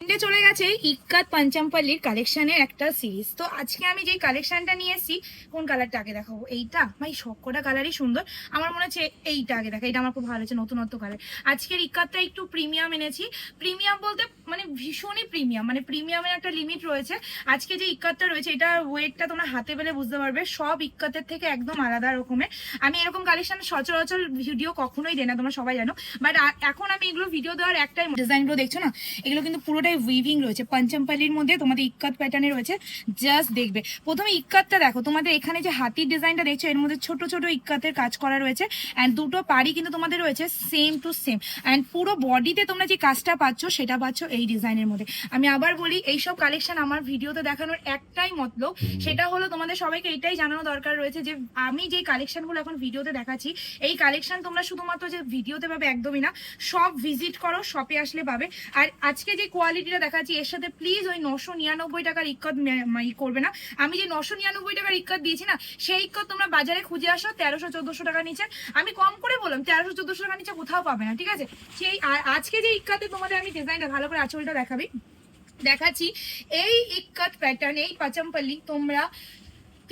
ট্রেন্ডে চলে গেছে ইক্কাত পাঞ্চামপাল্লির কালেকশনের একটা সিরিজ তো আজকে আমি যে কালেকশনটা নিয়ে এসেছি, কোন কালারটা আগে দেখাবো? এইটা? ভাই, সবকটা কালারই সুন্দর। আমার মনে হচ্ছে এইটা আগে দেখা এটা আমার খুব ভালো হচ্ছে নতুনত্ব কালার আজকের ইক্কাতটা একটু প্রিমিয়াম এনেছি। প্রিমিয়াম বলতে মানে ভীষণই প্রিমিয়াম মানে প্রিমিয়ামের একটা লিমিট রয়েছে। আজকে যে ইক্কাতটা রয়েছে, এটা ওয়েটটা তোমরা হাতে পেলে বুঝতে পারবে। সব ইক্কাতের থেকে একদম আলাদা রকমের। আমি এরকম কালেকশন সচরাচর ভিডিও কখনোই দেয় না, তোমরা সবাই জানো। বাট এখন আমি এগুলো ভিডিও দেওয়ার একটাই ডিজাইনগুলো দেখছ না? এগুলো কিন্তু পুরোটাই উইভিং রয়েছে পঞ্চমপাল্লির মধ্যে তোমাদের ইক্কাত প্যাটার্নে রয়েছে জাস্ট দেখবে। প্রথমে ইক্কাতটা দেখো তোমাদের এখানে যে হাতির ডিজাইনটা দেখছ এর মধ্যে ছোট ছোট ইক্কাতের কাজ করা রয়েছে অ্যান্ড দুটো পাড়ি কিন্তু তোমাদের রয়েছে সেম টু সেম অ্যান্ড পুরো বডিতে তোমরা যে কাজটা পাচ্ছ সেটা পাচ্ছ এই ডিজাইনের মধ্যে। আমি আবার বলি এইসব কালেকশন আমার ভিডিওতে দেখানোর একটাই মতলব সেটা হলো তোমাদের সবাইকে এটাই জানানো দরকার রয়েছে যে আমি যে কালেকশনগুলো এখন ভিডিওতে দেখাচ্ছি এই কালেকশন তোমরা শুধুমাত্র যে ভিডিওতে পাবে একদমই না সব ভিজিট করো শপে আসলে পাবে। আর আজকে যে কোয়ালিটিটা দেখাচ্ছি, এর সাথে প্লিজ ওই নশো নিরানব্বই টাকার ইকত মে- ই করবে না। আমি যে নশো নিরানব্বই টাকার ইকত দিয়েছি না, সেই ইক্কত তোমরা বাজারে খুঁজে আসো, তেরোশো চোদ্দশো টাকা নিচে। আমি কম করে বললাম, তেরোশো চোদ্দশো টাকা নিচে কোথাও পাবে না, ঠিক আছে? সেই আজকে যে ইক্কাতে তোমাদের আমি ডিজাইনটা ভালো করে আঁচলটা দেখাবি। দেখাচ্ছি, এই ইকাত প্যাটার্ন এই পাচামপাল্লি তোমরা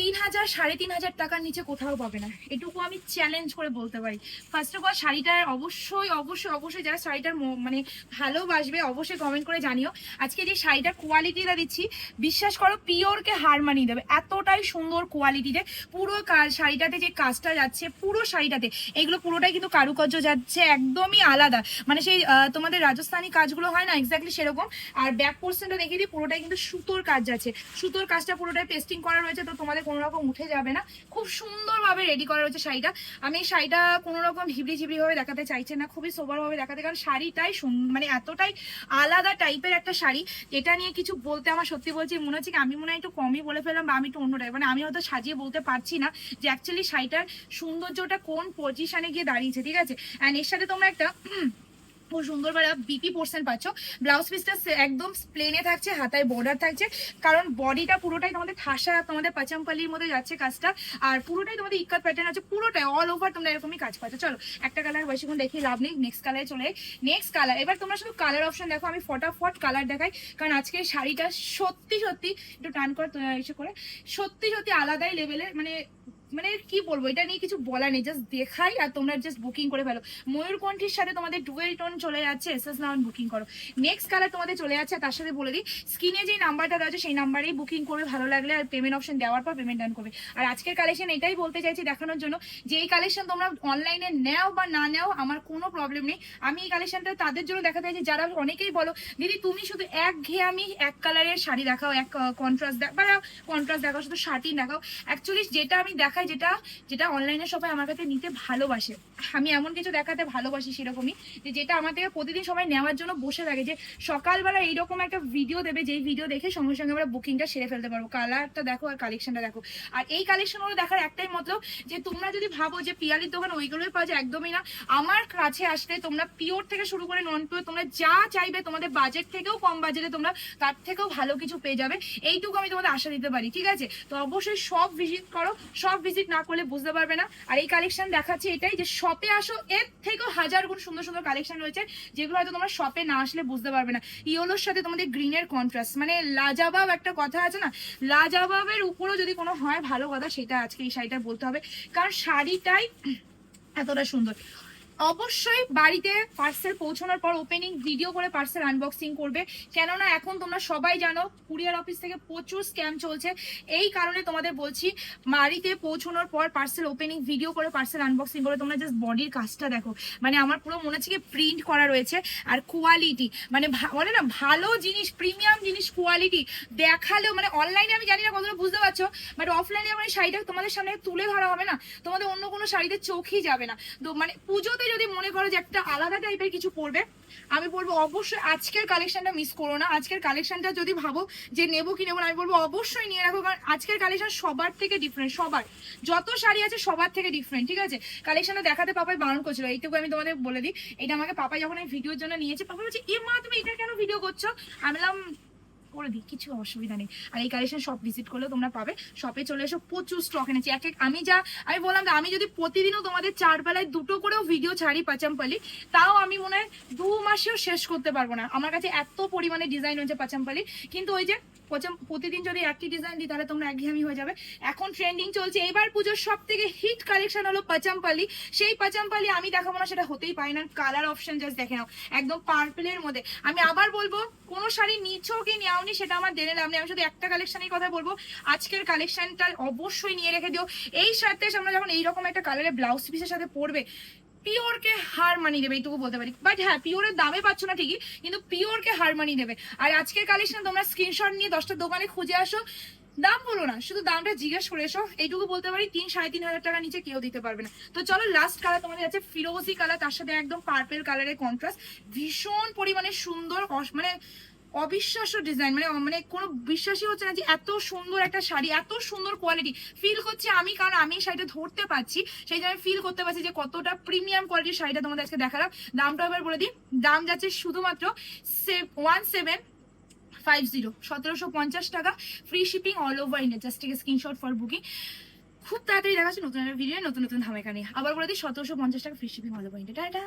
তিন হাজার সাড়ে তিন হাজার টাকার নিচে কোথাও পাবে না। এটুকু আমি চ্যালেঞ্জ করে বলতে পারি। ফার্স্ট অফ অল শাড়িটার অবশ্যই অবশ্যই অবশ্যই যারা শাড়িটার মানে ভালোবাসবে, অবশ্যই কমেন্ট করে জানিও। আজকে যে শাড়িটার কোয়ালিটিটা দিচ্ছি, বিশ্বাস করো পিওরকে হার মানিয়ে দেবে। এতটাই সুন্দর কোয়ালিটিতে পুরো শাড়িটাতে যে কাজটা যাচ্ছে, পুরো শাড়িটাতে, এগুলো পুরোটাই কিন্তু কারুকার্য যাচ্ছে, একদমই আলাদা। মানে সেই তোমাদের রাজস্থানি কাজগুলো হয় না এক্স্যাক্টলি সেরকম। আর ব্যাক পোর্শনটা দেখিয়ে দিই, পুরোটাই কিন্তু সুতোর কাজ যাচ্ছে। সুতোর কাজটা পুরোটাই পেস্টিং করা রয়েছে, তো তোমাদের কোনো রকম উঠে যাবে না। খুব সুন্দরভাবে রেডি করা রয়েছে শাড়িটা। আমি এই শাড়িটা কোনো রকম হিবড়ি ঝিবড়ি ভাবে দেখাতে চাইছি না, খুবই সোবার ভাবে দেখাতে, কারণ শাড়িটাই মানে এতটাই আলাদা টাইপের একটা শাড়ি এটা নিয়ে কিছু বলতে আমার সত্যি বলছি মনে হচ্ছে কি, আমি মনে হয় একটু কমই বলে ফেললাম বা আমি একটু অন্য টাইপ মানে আমি হয়তো সাজিয়ে বলতে পারছি না যে অ্যাকচুয়ালি শাড়িটার সৌন্দর্যটা কোন পজিশনে গিয়ে দাঁড়িয়েছে, ঠিক আছে? অ্যান্ড এর সাথে তোমরা একটা খুব সুন্দর করে বিপি পোর্শন পাচ্ছ। ব্লাউজ পিসটা একদম প্লেনে থাকছে, হাতায় বর্ডার থাকছে। কারণ বডিটা পুরোটাই তোমাদের ঠাসা, তোমাদের পাচামপালির মধ্যে যাচ্ছে কাজটা। আর পুরোটাই তোমাদের ইক্কাত প্যাটার্ন আছে, পুরোটাই অল ওভার তোমরা এরকমই কাজ পাচ্ছ। চলো, একটা কালার বেশিক্ষণ দেখি, লাভ নেই। নেক্সট কালারে চলে নেক্সট কালার এবার তোমরা শুধু কালার অপশন দেখো, আমি ফটাফট কালার দেখাই। কারণ আজকে শাড়িটা সত্যি সত্যি, একটু টান কর এসে করে। সত্যি সত্যি আলাদাই লেভেলের মানে মানে কি বলব, এটা নিয়ে কিছু বলার নেই জাস্ট দেখাই আর তোমরা জাস্ট বুকিং করে ফেলো। ময়ূরকণ্ঠীর সাথে তোমাদের ডুয়েল টোন চলে যাচ্ছে S S now on booking করো। নেক্সট কালার তোমাদের চলে যাচ্ছে, তার সাথে বলে দিই স্ক্রিনে যে নাম্বারটা দেওয়া আছে, সেই নাম্বারেই বুকিং করবে, ভালো লাগলে আর পেমেন্ট অপশন দেওয়ার পর পেমেন্ট ডান করবে। আর আজকের কালেকশন এটাই বলতে চাইছি দেখানোর জন্য, যে এই কালেকশন তোমরা অনলাইনে নেও বা না নেও, আমার কোনো প্রবলেম নেই। আমি এই কালেকশনটা তাদের জন্য দেখাতে চাইছি, যারা অনেকেই বলো, দিদি, তুমি শুধু এক ঘেয়ে আমি এক কালারের শাড়ি দেখাও, এক কন্ট্রাস্ট দেখ বা কন্ট্রাস্ট দেখাও, শুধু শাড়ি দেখাও। অ্যাকচুয়ালি যেটা আমি দেখাই যেটা যেটা অনলাইনে সবাই আমার কাছে নিতে ভালোবাসে। আমি এমন কিছু দেখাতে ভালোবাসি সেরকমই, যে যেটা আমার থেকে প্রতিদিন সবাই নেওয়ার জন্য বসে থাকে, যে সকালবেলা এইরকম একটা ভিডিও দেবে, যেই ভিডিও দেখে সঙ্গে সঙ্গে আমরা বুকিংটা সেরে ফেলতে পারব। কালারটা দেখো আর কালেকশনটা দেখো। আর এই কালেকশনগুলো দেখার একটাই মতলব, যে তোমরা যদি ভাবো যে পিয়ালির দোকান ওইগুলোই পাওয়া যায়, একদমই না। আমার কাছে আসলে তোমরা পিওর থেকে শুরু করে নন পিওর তোমরা যা চাইবে তোমাদের বাজেট থেকেও কম বাজেটে তোমরা তার থেকেও ভালো কিছু পেয়ে যাবে। এইটুকু আমি তোমাদের আশা দিতে পারি, ঠিক আছে? তো অবশ্যই সব ভিজিট করো, সব ভিজিট না করলে বুঝতে পারবে না। আর এই কালেকশন দেখাচ্ছি এটাই যে শপে আসো, এর থেকেও হাজার গুণ সুন্দর সুন্দর কালেকশন রয়েছে, যেগুলো হয়তো তোমরা শপে না আসলে বুঝতে পারবে না। ইয়োলোর সাথে তোমাদের গ্রিনের কন্ট্রাস্ট মানে লাজাবাব একটা কথা আছে না? লাজাবাবের উপরও যদি কোনো হয়, ভালো কথা, সেটা আজকে এই শাড়িটা বলতে হবে। কারণ শাড়িটাই এতটা সুন্দর। অবশ্যই বাড়িতে পার্সেল পৌঁছানোর পর ওপেনিং ভিডিও করে পার্সেল আনবক্সিং করবে। কেননা এখন তোমরা সবাই জানো কুরিয়ার অফিস থেকে প্রচুর স্ক্যাম চলছে। এই কারণে তোমাদের বলছি, বাড়িতে পৌঁছানোর পর পার্সেল ওপেনিং ভিডিও করে পার্সেল আনবক্সিং করে তোমরা জাস্ট বডির কাজটা দেখো। মানে আমার পুরো মনে হচ্ছে কি প্রিন্ট করা রয়েছে। আর কোয়ালিটি মানে বলে না, ভালো জিনিস প্রিমিয়াম কোয়ালিটি দেখালেও মানে অনলাইনে আমি জানি না কতটা, বুঝতে পারছ? বাট অফলাইনে আমার শাড়িটা তোমাদের সামনে তুলে ধরা হবে না। তোমাদের অন্য কোনো শাড়িতে চোখই যাবে না। তো মানে পুজোতে যদি মনে করো যে একটা আলাদা টাইপের কিছু পরবে, আমি বলব অবশ্যই আজকের কালেকশনটা মিস করো না। আজকের কালেকশনটা যদি ভাবো যে নেব কি নেব না, আমি বলব অবশ্যই নিয়ে রাখো। কারণ আজকের কালেকশন সবার থেকে ডিফারেন্ট সবার। যত শাড়ি আছে সবার থেকে ডিফারেন্ট ঠিক আছে? কালেকশনটা দেখাতে পাপাই বারণ করছিল। এইটুকু আমি তোমাদের বলে দিই। এটা আমাকে পাপাই যখন আমি ভিডিওর জন্য নিয়েছে পাপা বলছে, এ মা, তুমি এটা কেন ভিডিও করছ? আমি বললাম করে দিই, কিছু অসুবিধা নেই। আর এই কালেকশন শপ ভিজিট করলেও তোমরা পাবে। শপে চলে এসো, প্রচুর স্টক এনেছি। এক এক, আমি যা, আমি বললাম আমি যদি প্রতিদিনও তোমাদের চার বেলায় দুটো করেও ভিডিও ছাড়ি পাচামপালি, তাও আমি মনে হয় দু মাসেও শেষ করতে পারব না। আমার কাছে এত পরিমাণে ডিজাইন হয়েছে পাচামপালি। কিন্তু ওই যে প্রতিদিন যদি একটি ডিজাইন দিই, তাহলে তোমরা একঘেয়েমি হয়ে যাবে। এখন ট্রেন্ডিং চলছে। এবার পুজোর সব থেকে হিট কালেকশন হলো পাচামপালি। সেই পাচামপালি আমি দেখাবো না, সেটা হতেই পারে না। কালার অপশন জাস্ট দেখে নাও। একদম পার্পেলের মধ্যে। আমি আবার বলব, কোনো শাড়ি নিচ্ছো কি নেওনি সেটা আমার জেনে লাভ নেই। আমি শুধু একটা কালেকশনের কথা বলব। আজকের কালেকশনটা অবশ্যই নিয়ে রেখে দিও। এই সাথে আমরা যখন এইরকম একটা কালারের ব্লাউজ পিসের সাথে পরবে পিওরকে হার মানি দেবে, এইটুকু বলতে পারি। বাট হ্যাঁ পিওরের দামে পাচ্ছ না ঠিকই, কিন্তু পিওরকে হার মানি দেবে। আর আজকের কালেকশন তোমরা স্ক্রিনশট নিয়ে দশটা দোকানে খুঁজে আসো। দাম বলো না, শুধু দামটা জিজ্ঞেস করে এসো। এইটুকু বলতে পারি, তিন সাড়ে তিন হাজার টাকা নিচে কেউ দিতে পারবে না। তো চলো লাস্ট কালার তোমাদের আছে ফিরোজি কালার তার সাথে একদম পার্পেল কালারের কন্ট্রাস্ট ভীষণ পরিমাণে সুন্দর মানে অবিশ্বাস্য ডিজাইন মানে মানে কোনো বিশ্বাসই হচ্ছে না যে এত সুন্দর একটা শাড়ি, এত সুন্দর কোয়ালিটি ফিল করছি আমি, কারণ আমি শাড়িটা ধরতে পারছি। সেই জন্য ফিল করতে পারছি যে কতটা প্রিমিয়াম কোয়ালিটির শাড়িটা তোমাদের আজকে দেখালাম। দামটা এবার বলে দিই। দাম যাচ্ছে শুধুমাত্র ওয়ান সেভেন ফাইভ জিরো সতেরোশো পঞ্চাশ টাকা। Free shipping all over India just take screenshot for booking খুব তাড়াতাড়ি দেখাচ্ছি নতুন একটা ভিডিও নতুন নতুন ধামাকা নিয়ে। আবার বলে দিই, সতেরোশো পঞ্চাশ টাকা free shipping all over India tata!